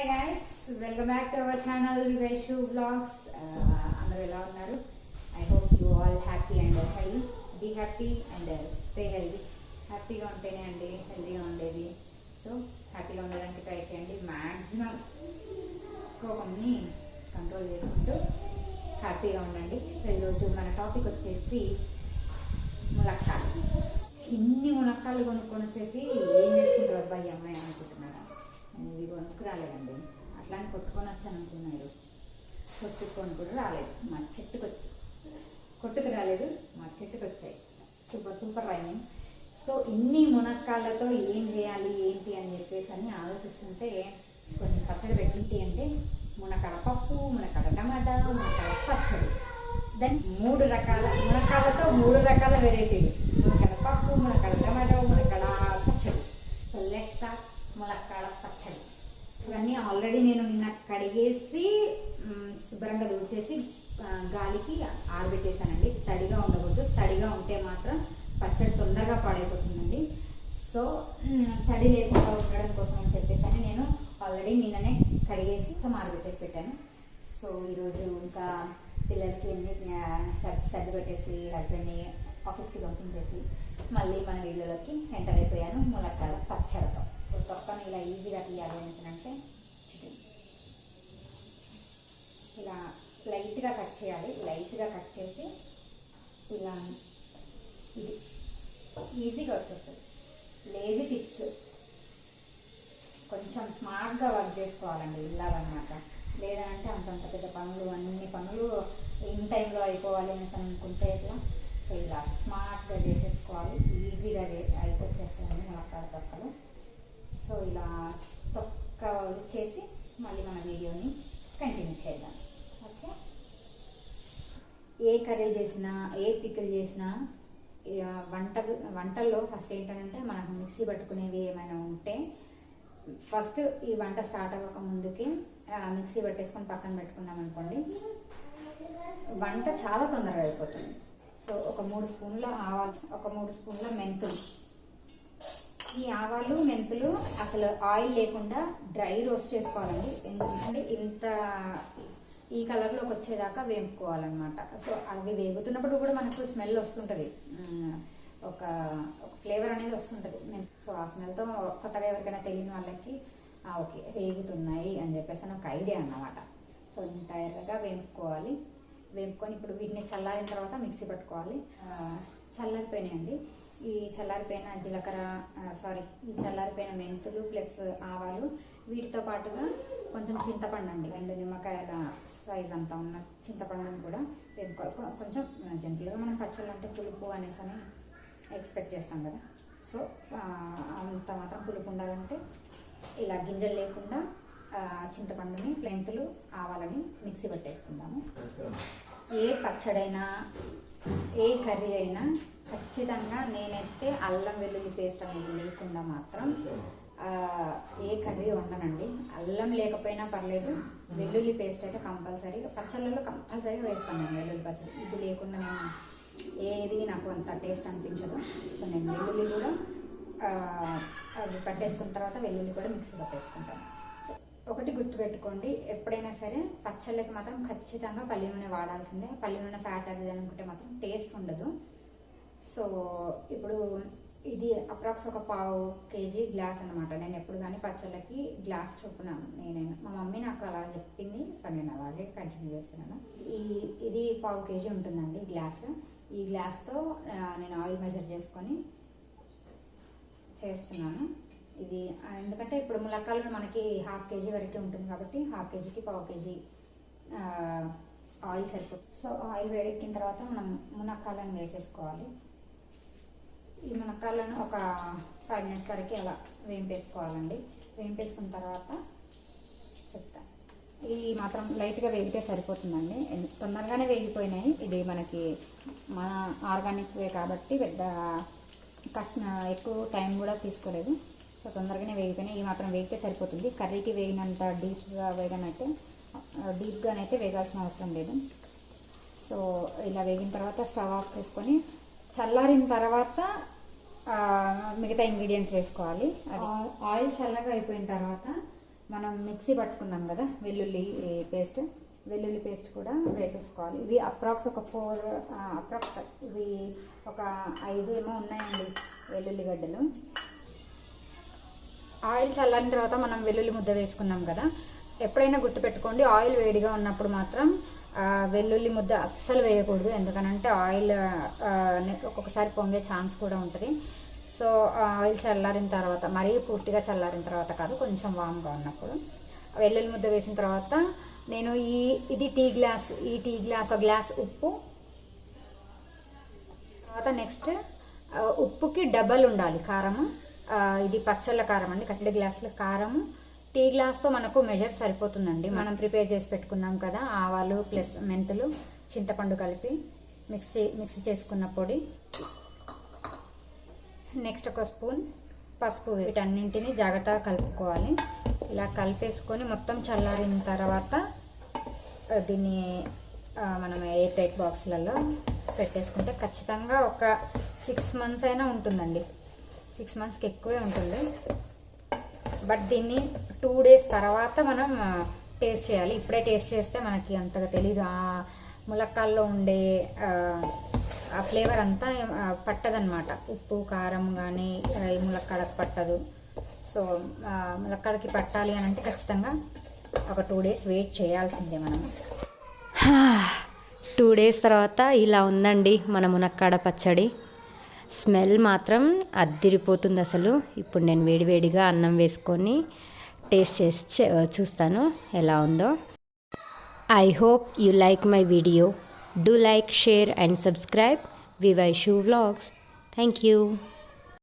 Hi guys welcome back to our channel Viveshu blogs అందరూ ఎలా ఉన్నారు? I hope you all happy and health be happy and stay healthy హ్యాపీగా ఉంటేనే అండి హెల్తీగా ఉండేది. సో హ్యాపీగా ఉండడానికి ట్రై చేయండి. మ్యాక్సిమం కోపంని కంట్రోల్ చేసుకుంటూ హ్యాపీగా ఉండండి. ఈరోజు మన టాపిక్ వచ్చేసి ములక్కాలు ఇన్ని ములక్కాలు కొనుక్కొని వచ్చేసి రాలేదండి. అట్లా అని కొట్టుకొని వచ్చాను అనుకున్నారు కొట్టుకొని కూడా రాలేదు. మా చెట్టుకు వచ్చి. కొట్టుకు రాలేదు. మా చెట్టుకు వచ్చాయి. Super super rhyming. సో ఇన్ని మునక్కాళ్ళతో ఏం చేయాలి ఏంటి అని చెప్పేసి అని ఆలోచిస్తుంటే కొన్ని పచ్చడి పెట్టింటి అంటే మునక్కాడ పప్పు మునక్కాడ టమాటా మునక్కాడ పచ్చడి. దెన్ మూడు రకాల మునక్కాళ్ళతో మూడు రకాల వెరైటీలు మునక్కాడ పప్పు మునక్కాడ టమాటో మునక్కాడ పచ్చడి సో లెట్ స్టార్ట్ మునక్కాడ పచ్చడి ఇవన్నీ ఆల్రెడీ నేను నిన్న కడిగేసి శుభ్రంగా దూడ్చేసి గాలికి ఆరబెట్టేశానండి. తడిగా ఉండకూడదు. తడిగా ఉంటే మాత్రం పచ్చడి తొందరగా పాడైపోతుందండి. సో తడి లేకుండా ఉండడం కోసం అని చెప్పేసి అని నేను ఆల్రెడీ నిన్ననే కడిగేసి మొత్తం ఆరబెట్టేసి పెట్టాను. సో ఈరోజు ఇంకా పిల్లలకి అన్ని సర్ది పెట్టేసి హస్బెండ్ని ఆఫీస్కి పంపించేసి మళ్ళీ మన వీడియోలోకి ఎంటర్ అయిపోయాను ములక్కాడ పచ్చడితో. ఇప్పుడు తొక్కను ఇలా ఈజీగా తీయాలి అనేసినంటే ఇలా లైట్గా కట్ చేయాలి లైట్గా కట్ చేసి ఇలా ఇది ఈజీగా వచ్చేస్తుంది లేజీ టిప్స్ కొంచెం స్మార్ట్గా వర్క్ చేసుకోవాలండి ఇల్లాలన్నమాట లేదంటే అంతంత పెద్ద పనులు అన్ని పనులు ఇన్ టైంలో అయిపోవాలి అనేసి అనుకుంటే ఇట్లా సో ఇలా స్మార్ట్గా చేసేసుకోవాలి ఈజీగా అయిపోచ్చేస్తుంది ములక్కాడ తొక్కలు సో ఇలా తొక్క చేసి మళ్ళీ మన వీడియోని కంటిన్యూ చేద్దాం. ఓకే? ఏ కర్రీ చేసినా ఏ పికిల్ చేసినా ఇక వంట వంటల్లో ఫస్ట్ ఏంటంటే మనకు మిక్సీ పట్టుకునేవి ఏమైనా ఉంటే ఫస్ట్ ఈ వంట స్టార్ట్ అవ్వక ముందుకి మిక్సీ పట్టేసుకొని పక్కన పెట్టుకున్నాం అనుకోండి వంట చాలా తొందరగా అయిపోతుంది. సో ఒక మూడు స్పూన్ల ఆవాలు ఒక మూడు స్పూన్ల మెంతులు ఈ ఆవాలు మెంతులు అసలు ఆయిల్ లేకుండా డ్రై రోస్ట్ చేసుకోవాలండి. ఎందుకంటే ఇంత ఈ కలర్లోకి వచ్చేదాకా వేపుకోవాలన్నమాట. సో అవి వేగుతున్నప్పుడు కూడా మనకు స్మెల్ వస్తుంటుంది. ఒక ఒక ఫ్లేవర్ అనేది వస్తుంటుంది. సో ఆ స్మెల్తో కొత్తగా ఎవరికైనా తెలియని వాళ్ళకి ఓకే వేగుతున్నాయి అని చెప్పేసి అని ఒక ఐడియా అన్నమాట. సో ఇంత ఎర్రగా వేపుకోవాలి. వేపుకొని ఇప్పుడు వీటిని చల్లారిన తర్వాత మిక్సీ పట్టుకోవాలి. చల్లారిపోయినాయండి. ఈ చల్లారిపోయిన జీలకర్ర సారీ ఈ చల్లారిపోయిన మెంతులు ప్లస్ ఆవాలు వీటితో పాటుగా కొంచెం చింతపండు అండి. రెండు నిమ్మకాయల సైజ్ అంతా ఉన్న చింతపండుని కూడా వేపుకోవాలి. కొంచెం జంతులుగా మనం పచ్చళ్ళు అంటే పులుపు అనేసి అని ఎక్స్పెక్ట్ చేస్తాం కదా. సో అంత మాత్రం పులుపు ఉండాలంటే ఇలా గింజలు లేకుండా చింతపండుని మెంతులు ఆవాలని మిక్సీ పట్టేసుకుందాము. ఏ పచ్చడైనా ఏ కర్రీ అయినా ఖచ్చితంగా నేనైతే అల్లం వెల్లుల్లి పేస్ట్ అనేది లేకుండా మాత్రం ఏ కర్రీ వండనండి. అల్లం లేకపోయినా పర్లేదు వెల్లుల్లి పేస్ట్ అయితే కంపల్సరీ పచ్చళ్ళలో కంపల్సరీగా వేస్తాను నేను వెల్లుల్లి పచ్చడి. ఇది లేకుండా నేను ఏది నాకు అంత టేస్ట్ అనిపించదు. సో నేను వెల్లుల్లి కూడా అవి పట్టేసుకున్న తర్వాత వెల్లుల్లి కూడా మిక్సీ పట్టేసుకుంటాను. సో ఒకటి గుర్తుపెట్టుకోండి ఎప్పుడైనా సరే పచ్చళ్ళకి మాత్రం ఖచ్చితంగా పల్లి నూనె వాడాల్సిందే. పల్లి నూనె ఫ్యాట్ అది అనుకుంటే మాత్రం టేస్ట్ ఉండదు. సో ఇప్పుడు ఇది అప్రాక్స్ ఒక పావు కేజీ గ్లాస్ అనమాట నేను ఎప్పుడు కానీ పచ్చళ్ళకి గ్లాస్ చొప్పున నేనైనా మా మమ్మీ నాకు అలా చెప్పింది. సో నేను అలాగే కంటిన్యూ చేస్తున్నాను. ఈ ఇది పావు కేజీ ఉంటుందండి గ్లాస్. ఈ గ్లాస్తో నేను ఆయిల్ మెజర్ చేసుకొని చేస్తున్నాను. ఇది ఎందుకంటే ఇప్పుడు ములక్కాలు మనకి హాఫ్ కేజీ వరకే ఉంటుంది కాబట్టి హాఫ్ కేజీకి పావు కేజీ ఆయిల్ సరిపోతుంది. సో ఆయిల్ వేడెక్కిన తర్వాత మనం మునక్కాలను వేసేసుకోవాలి. ఈ మునక్కాయలను ఒక ఫైవ్ మినిట్స్ వరకు అలా వేంపేసుకోవాలండి. వేంపేసుకున్న తర్వాత చెప్తా. ఇది మాత్రం లైట్గా వేగితే సరిపోతుందండి. తొందరగానే వేగిపోయినాయి. ఇది మనకి మన ఆర్గానిక్వే కాబట్టి పెద్ద కష్టం ఎక్కువ టైం కూడా తీసుకోలేదు. సో తొందరగానే వేగిపోయినాయి. ఈ మాత్రం వేగితే సరిపోతుంది. కర్రీకి వేగినంత డీప్గా వేగనైతే డీప్గానైతే వేగాల్సిన అవసరం లేదు. సో ఇలా వేగిన తర్వాత స్టవ్ ఆఫ్ చేసుకొని చల్లారిన తర్వాత మిగతా ఇంగ్రీడియంట్స్ వేసుకోవాలి. అది ఆయిల్ చల్లగా అయిపోయిన తర్వాత మనం మిక్సీ పట్టుకున్నాం కదా వెల్లుల్లి పేస్ట్. వెల్లుల్లి పేస్ట్ కూడా వేసేసుకోవాలి. ఇవి అప్రాక్స్ ఒక ఫోర్ అప్రాక్స్ ఇవి ఒక ఐదు ఏమో ఉన్నాయండి వెల్లుల్లి గడ్డలు. ఆయిల్ చల్లారిన తర్వాత మనం వెల్లుల్లి ముద్ద వేసుకున్నాం కదా ఎప్పుడైనా గుర్తుపెట్టుకోండి ఆయిల్ వేడిగా ఉన్నప్పుడు మాత్రం వెల్లుల్లి ముద్ద అస్సలు వేయకూడదు. ఎందుకనంటే ఆయిల్ ఒక్కొక్కసారి పొంగే ఛాన్స్ కూడా ఉంటుంది. సో ఆయిల్ చల్లారిన తర్వాత మరీ పూర్తిగా చల్లారిన తర్వాత కాదు కొంచెం వామ్గా ఉన్నప్పుడు. వెల్లుల్లి ముద్ద వేసిన తర్వాత నేను ఈ ఇది టీ గ్లాస్ ఈ టీ గ్లాస్ గ్లాస్ ఉప్పు. తర్వాత నెక్స్ట్ ఉప్పుకి డబల్ ఉండాలి కారము. ఇది పచ్చళ్ళ కారం అండి కచ్చడి గ్లాసుల కారము. టీ గ్లాస్తో మనకు మెజర్ సరిపోతుందండి. మనం ప్రిపేర్ చేసి పెట్టుకున్నాం కదా ఆవాలు ప్లస్ మెంతులు చింతపండు కలిపి మిక్సీ మిక్సీ చేసుకున్న పొడి. నెక్స్ట్ ఒక స్పూన్ పసుపు వీటన్నింటిని జాగ్రత్తగా కలుపుకోవాలి. ఇలా కలిపేసుకొని మొత్తం చల్లారిన తర్వాత దీన్ని మనం ఎయిర్ టైట్ బాక్స్లలో పెట్టేసుకుంటే ఖచ్చితంగా ఒక సిక్స్ మంత్స్ అయినా ఉంటుందండి. సిక్స్ మంత్స్కి ఎక్కువే ఉంటుంది. బట్ దీన్ని టూ డేస్ తర్వాత మనం టేస్ట్ చేయాలి. ఇప్పుడే టేస్ట్ చేస్తే మనకి అంతగా తెలీదు. ఆ ములక్కాల్లో ఉండే ఆ, ఫ్లేవర్ అంతా పట్టదనమాట ఉప్పు కారం కానీ ఈ ములక్కాడకు పట్టదు. సో ములక్కాడకి పట్టాలి అని అంటే ఖచ్చితంగా ఒక టూ డేస్ వెయిట్ చేయాల్సిందే మనం. టూ డేస్ తర్వాత ఇలా ఉందండి మన మునక్కాడ పచ్చడి. స్మెల్ మాత్రం అద్దిరిపోతుంది అసలు. ఇప్పుడు నేను వేడివేడిగా అన్నం వేసుకొని టేస్ట్ చేసి చూస్తాను ఎలా ఉందో. I hope you like my video do like share and subscribe Vivai shoe vlogs thank you